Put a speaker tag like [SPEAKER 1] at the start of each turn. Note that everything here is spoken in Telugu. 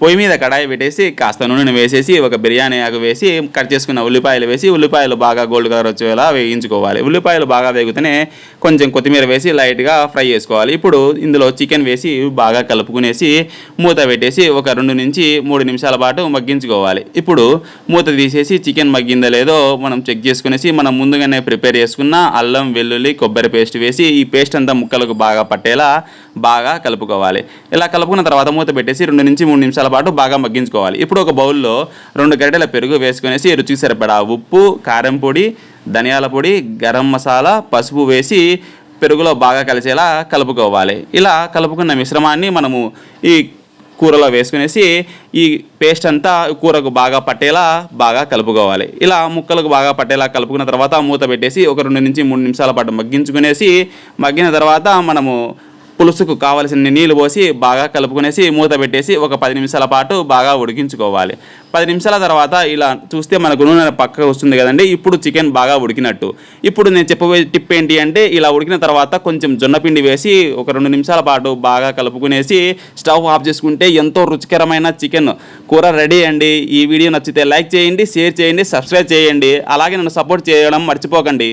[SPEAKER 1] పొయ్యి మీద కడాయి పెట్టేసి కాస్త నూనెను వేసేసి ఒక బిర్యానీ ఆకు వేసి కట్ చేసుకున్న ఉల్లిపాయలు వేసి ఉల్లిపాయలు బాగా గోల్డ్ కలర్ వచ్చేలా వేయించుకోవాలి ఉల్లిపాయలు బాగా వేగితేనే కొంచెం కొత్తిమీర వేసి లైట్గా ఫ్రై చేసుకోవాలి ఇప్పుడు ఇందులో చికెన్ వేసి బాగా కలుపుకునేసి మూత పెట్టేసి ఒక రెండు నుంచి మూడు నిమిషాల పాటు మగ్గించుకోవాలి ఇప్పుడు మూత తీసేసి చికెన్ మగ్గిందో లేదో మనం చెక్ చేసుకునేసి మనం ముందుగానే ప్రిపేర్ చేసుకున్న అల్లం వెల్లుల్లి కొబ్బరి పేస్ట్ వేసి ఈ పేస్ట్ అంతా ముక్కలకు బాగా పట్టేలా బాగా కలుపుకోవాలి ఇలా కలుపుకున్న తర్వాత మూత పెట్టేసి రెండు నుంచి మూడు నిమిషాల పాటు బాగా మగ్గించుకోవాలి ఇప్పుడు ఒక బౌల్లో రెండు గరిటెల పెరుగు వేసుకునేసి రుచికి సరిపడా ఉప్పు కారం పొడి ధనియాల పొడి గరం మసాలా పసుపు వేసి పెరుగులో బాగా కలిసేలా కలుపుకోవాలి ఇలా కలుపుకున్న మిశ్రమాన్ని మనము ఈ కూరలో వేసుకునేసి ఈ పేస్ట్ అంతా కూరకు బాగా పట్టేలా బాగా కలుపుకోవాలి ఇలా ముక్కలకు బాగా పట్టేలా కలుపుకున్న తర్వాత మూత పెట్టేసి ఒక రెండు నుంచి మూడు నిమిషాల పాటు మగ్గించుకునేసి మగ్గిన తర్వాత మనము పులుసుకు కావలసిన నీళ్ళు పోసి బాగా కలుపుకునేసి మూత పెట్టేసి ఒక పది నిమిషాల పాటు బాగా ఉడికించుకోవాలి పది నిమిషాల తర్వాత ఇలా చూస్తే మనకు నూనె పక్కకు వస్తుంది కదండి ఇప్పుడు చికెన్ బాగా ఉడికినట్టు ఇప్పుడు నేను చెప్పబోయే టిప్ ఏంటి అంటే ఇలా ఉడికిన తర్వాత కొంచెం జొన్నపిండి వేసి ఒక రెండు నిమిషాల పాటు బాగా కలుపుకునేసి స్టవ్ ఆఫ్ చేసుకుంటే ఎంతో రుచికరమైన చికెన్ కూర రెడీ అండి ఈ వీడియో నచ్చితే లైక్ చేయండి షేర్ చేయండి సబ్స్క్రైబ్ చేయండి అలాగే నన్ను సపోర్ట్ చేయడం మర్చిపోకండి